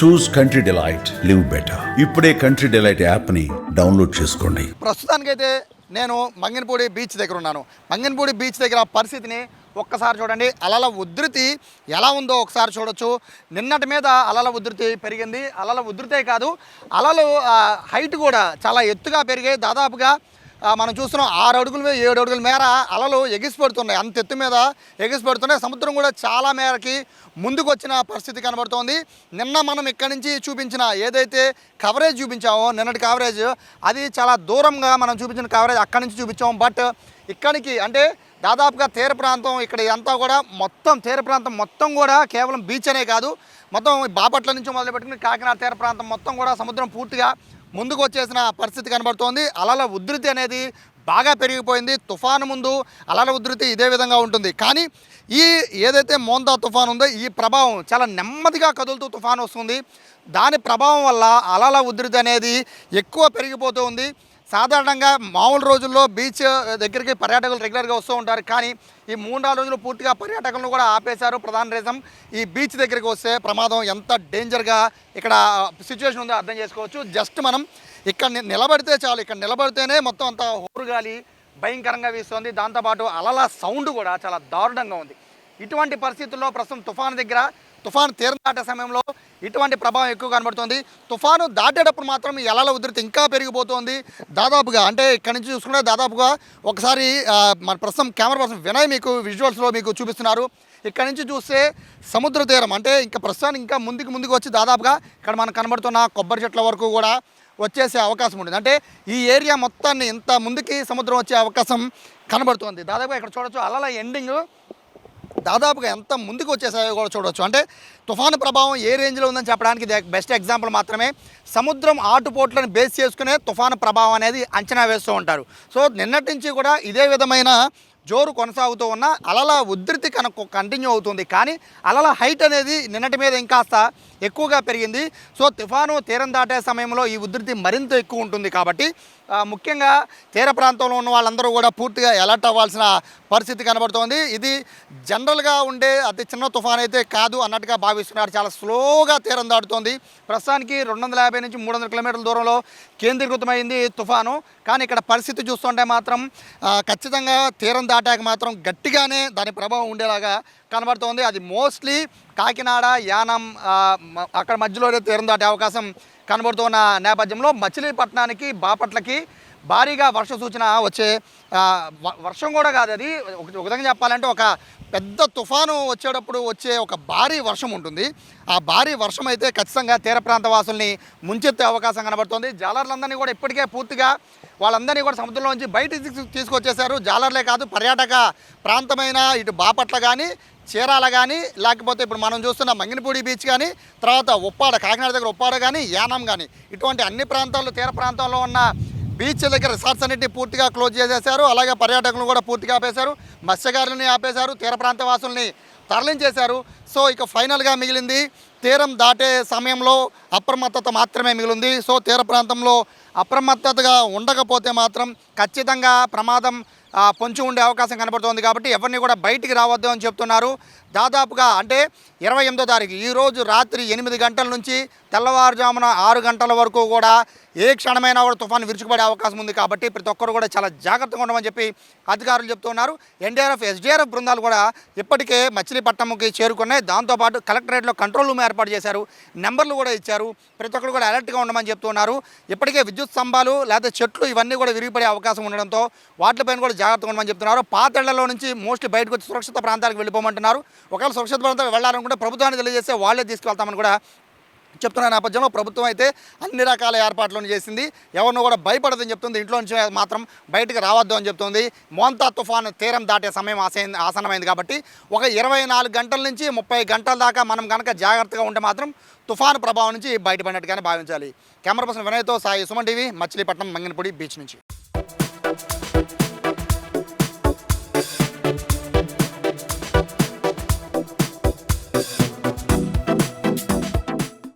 Choose country delight live better ఇప్పుడే country delight యాప్ని download చేసుకోండి. ప్రస్తుతానికైతే నేను మంగనపూడి బీచ్ దగ్గర ఉన్నాను. మంగన్పూడి బీచ్ దగ్గర పరిస్థితిని ఒక్కసారి చూడండి. అలల ఉధృతి ఎలా ఉందో ఒకసారి చూడొచ్చు. నిన్నటి మీద అలల ఉధృతి పెరిగింది. అలల ఉధృతే కాదు అలలు హైట్ కూడా చాలా ఎత్తుగా పెరిగాయి. దాదాపుగా మనం చూస్తున్నాం ఆరు అడుగులు ఏడు అడుగుల మేర అలలు ఎగిసిపడుతున్నాయి. అంత ఎత్తు మీద ఎగిసిపడుతున్నాయి. సముద్రం కూడా చాలా మేరకి ముందుకు వచ్చిన పరిస్థితి కనబడుతోంది. నిన్న మనం ఇక్కడి నుంచి చూపించిన ఏదైతే కవరేజ్ చూపించామో నిన్నటి కవరేజ్ అది చాలా దూరంగా మనం చూపించిన కవరేజ్ అక్కడి నుంచి చూపించాం. బట్ ఇక్కడికి అంటే దాదాపుగా తీర ప్రాంతం ఇక్కడ ఇదంతా కూడా మొత్తం తీర ప్రాంతం మొత్తం కూడా కేవలం బీచ్ అనే కాదు. మొత్తం బాపట్ల నుంచి మొదలు పెట్టుకుని కాకినాడ తీర ప్రాంతం మొత్తం కూడా సముద్రం పూర్తిగా ముందుకు వచ్చేసిన పరిస్థితి కనబడుతోంది. అలల ఉధృతి అనేది బాగా పెరిగిపోయింది. తుఫాను ముందు అలల ఉధృతి ఇదే విధంగా ఉంటుంది. కానీ ఈ ఏదైతే మోందా తుఫాన్ ఉందో ఈ ప్రభావం చాలా నెమ్మదిగా కదులుతూ తుఫాను వస్తుంది. దాని ప్రభావం వల్ల అలల ఉధృతి అనేది ఎక్కువ పెరిగిపోతూ ఉంది. సాధారణంగా మామూలు రోజుల్లో బీచ్ దగ్గరికి పర్యాటకులు రెగ్యులర్గా వస్తూ ఉంటారు. కానీ ఈ మూడు నాలుగు రోజులు పూర్తిగా పర్యాటకులను కూడా ఆపేశారు. ప్రధాన రీజన్ ఈ బీచ్ దగ్గరికి వస్తే ప్రమాదం ఎంత డేంజర్గా ఇక్కడ సిచ్యువేషన్ ఉందో అర్థం చేసుకోవచ్చు. జస్ట్ మనం ఇక్కడ నిలబడితే చాలు. ఇక్కడ నిలబడితేనే మొత్తం అంత హోరుగాలి భయంకరంగా వీస్తుంది. దాంతోపాటు అలల సౌండ్ కూడా చాలా దారుణంగా ఉంది. ఇటువంటి పరిస్థితుల్లో ప్రస్తుతం తుఫాను దగ్గర తుఫాను తీరం దాటే సమయంలో ఇటువంటి ప్రభావం ఎక్కువ కనబడుతుంది. తుఫాను దాటేటప్పుడు మాత్రం ఈ అలల ఉధృతి ఇంకా పెరిగిపోతుంది. దాదాపుగా అంటే ఇక్కడ నుంచి చూసుకుంటే దాదాపుగా ఒకసారి మన ప్రస్తుతం కెమెరా పర్సన్ వినయ్ మీకు విజువల్స్లో మీకు చూపిస్తున్నారు. ఇక్కడ నుంచి చూస్తే సముద్ర తీరం అంటే ఇంకా ప్రస్తుతానికి ఇంకా ముందుకు ముందుకు వచ్చి దాదాపుగా ఇక్కడ మనకు కనబడుతున్న కొబ్బరి చెట్ల వరకు కూడా వచ్చేసే అవకాశం ఉంటుంది. అంటే ఈ ఏరియా మొత్తాన్ని ఇంత ముందుకి సముద్రం వచ్చే అవకాశం కనబడుతుంది. దాదాపుగా ఇక్కడ చూడొచ్చు అలల ఎండింగ్ దాదాపుగా ఎంత ముందుకు వచ్చేసాయో కూడా చూడవచ్చు అంటే తుఫాను ప్రభావం ఏ రేంజ్లో ఉందని చెప్పడానికి ఇది బెస్ట్ ఎగ్జాంపుల్ మాత్రమే. సముద్రం ఆటుపోట్లను బేస్ చేసుకునే తుఫాను ప్రభావం అనేది అంచనా వేస్తూ ఉంటారు. సో నిన్నటి నుంచి కూడా ఇదే విధమైన జోరు కొనసాగుతూ ఉన్న అలల ఉధృతి కనుక కంటిన్యూ అవుతుంది. కానీ అలల హైట్ అనేది నిన్నటి మీద ఇంకాస్త ఎక్కువగా పెరిగింది. సో తుఫాను తీరం దాటే సమయంలో ఈ ఉధృతి మరింత ఎక్కువ ఉంటుంది కాబట్టి ముఖ్యంగా తీర ప్రాంతంలో ఉన్న వాళ్ళందరూ కూడా పూర్తిగా అలర్ట్ అవ్వాల్సిన పరిస్థితి కనబడుతోంది. ఇది జనరల్గా ఉండే అతి చిన్న తుఫాన్ అయితే కాదు అన్నట్టుగా భావిస్తున్నారు. చాలా స్లోగా తీరం దాటుతోంది. ప్రస్తుతానికి రెండు వందల యాభై నుంచి మూడు వందల కిలోమీటర్ల దూరంలో కేంద్రీకృతమైంది తుఫాను. కానీ ఇక్కడ పరిస్థితి చూస్తుంటే మాత్రం ఖచ్చితంగా తీరం అటాక్ మాత్రం గట్టిగానే దాని ప్రభావం ఉండేలాగా కనబడుతోంది. అది మోస్ట్లీ కాకినాడ యానం అక్కడ మధ్యలోనే తీరం దాటే అవకాశం కనబడుతున్న నేపథ్యంలో మచిలీపట్నానికి బాపట్లకి భారీగా వర్ష సూచన వచ్చే వ- వర్షం కూడా కాదు అది. ఒక విధంగా చెప్పాలంటే ఒక పెద్ద తుఫాను వచ్చేటప్పుడు వచ్చే ఒక భారీ వర్షం ఉంటుంది. ఆ భారీ వర్షం అయితే ఖచ్చితంగా తీర ప్రాంత వాసుల్ని ముంచెత్తే అవకాశం కనబడుతుంది. జాలర్లందరినీ కూడా ఇప్పటికే పూర్తిగా వాళ్ళందరినీ కూడా సముద్రంలోంచి బయట తీసుకు- తీసుకొచ్చేశారు. జాలర్లే కాదు పర్యాటక ప్రాంతమైన ఇటు బాపట్ల కానీ చీరాల కానీ లేకపోతే ఇప్పుడు మనం చూస్తున్న మంగినపూడి బీచ్ కానీ తర్వాత ఉప్పాడ కాకినాడ దగ్గర ఉప్పాడ కానీ యానం కానీ ఇటువంటి అన్ని ప్రాంతాల్లో తీర ప్రాంతంలో ఉన్న బీచ్ దగ్గర రిసార్ట్స్ అన్నింటినీ పూర్తిగా క్లోజ్ చేసేశారు. అలాగే పర్యాటకులను కూడా పూర్తిగా ఆపేశారు. మత్స్యకారులని ఆపేశారు. తీర ప్రాంత వాసుల్ని తరలించేశారు. సో ఇక ఫైనల్గా మిగిలింది తీరం దాటే సమయంలో అప్రమత్తత మాత్రమే మిగిలింది. సో తీర ప్రాంతంలో అప్రమత్తతగా ఉండకపోతే మాత్రం ఖచ్చితంగా ప్రమాదం పొంచి ఉండే అవకాశం కనబడుతోంది కాబట్టి ఎవరిని కూడా బయటికి రావద్దు అని చెప్తున్నారు. దాదాపుగా అంటే ఇరవై ఎనిమిదో తారీఖు. ఈరోజు రాత్రి ఎనిమిది గంటల నుంచి తెల్లవారుజామున ఆరు గంటల వరకు కూడా ఏ క్షణమైనా కూడా తుఫాను విరుచుకుపడే అవకాశం ఉంది కాబట్టి ప్రతి ఒక్కరు కూడా చాలా జాగ్రత్తగా ఉండమని చెప్పి అధికారులు చెప్తున్నారు. ఎన్డీఆర్ఎఫ్ ఎస్డీఆర్ఎఫ్ బృందాలు కూడా ఇప్పటికే మచిలీపట్నంకి చేరుకున్నాయి. దాంతోపాటు కలెక్టరేట్లో కంట్రోల్ రూమ్ ఏర్పాటు చేశారు. నెంబర్లు కూడా ఇచ్చారు. ప్రతి ఒక్కరు కూడా అలర్ట్గా ఉండమని చెప్తున్నారు. ఇప్పటికే విద్యుత్ స్తంభాలు లేదా చెట్లు ఇవన్నీ కూడా విరిగిపడే అవకాశం ఉండడంతో వాటిపైన కూడా జాగ్రత్తగా ఉండమని చెప్తున్నారు. పాతేళ్ళలో నుంచి మోస్ట్లీ బయటకు వచ్చి సురక్షిత ప్రాంతాలకు వెళ్ళిపోమంటున్నారు. ఒకవేళ సురక్షిత ప్రాంతాలకు వెళ్ళాలనుకుంటే ప్రభుత్వాన్ని తెలియజేస్తే వాళ్ళే తీసుకువెళ్తామని కూడా చెప్తున్న నేపథ్యంలో ప్రభుత్వం అయితే అన్ని రకాల ఏర్పాట్లను చేసింది. ఎవరిని కూడా భయపడదని చెప్తుంది. ఇంట్లో నుంచి మాత్రం బయటకు రావద్దు అని చెప్తుంది. మోంతా తుఫాను తీరం దాటే సమయం ఆసైంది ఆసనమైంది కాబట్టి ఒక ఇరవై నాలుగు గంటల నుంచి ముప్పై గంటల దాకా మనం కనుక జాగ్రత్తగా ఉంటే మాత్రం తుఫాను ప్రభావం నుంచి బయటపడినట్టుగానే భావించాలి. కెమెరా పర్సన్ వినయ్తో సాయి సుమన్ టీవీ మచిలీపట్నం మంగినపూడి బీచ్ నుంచి.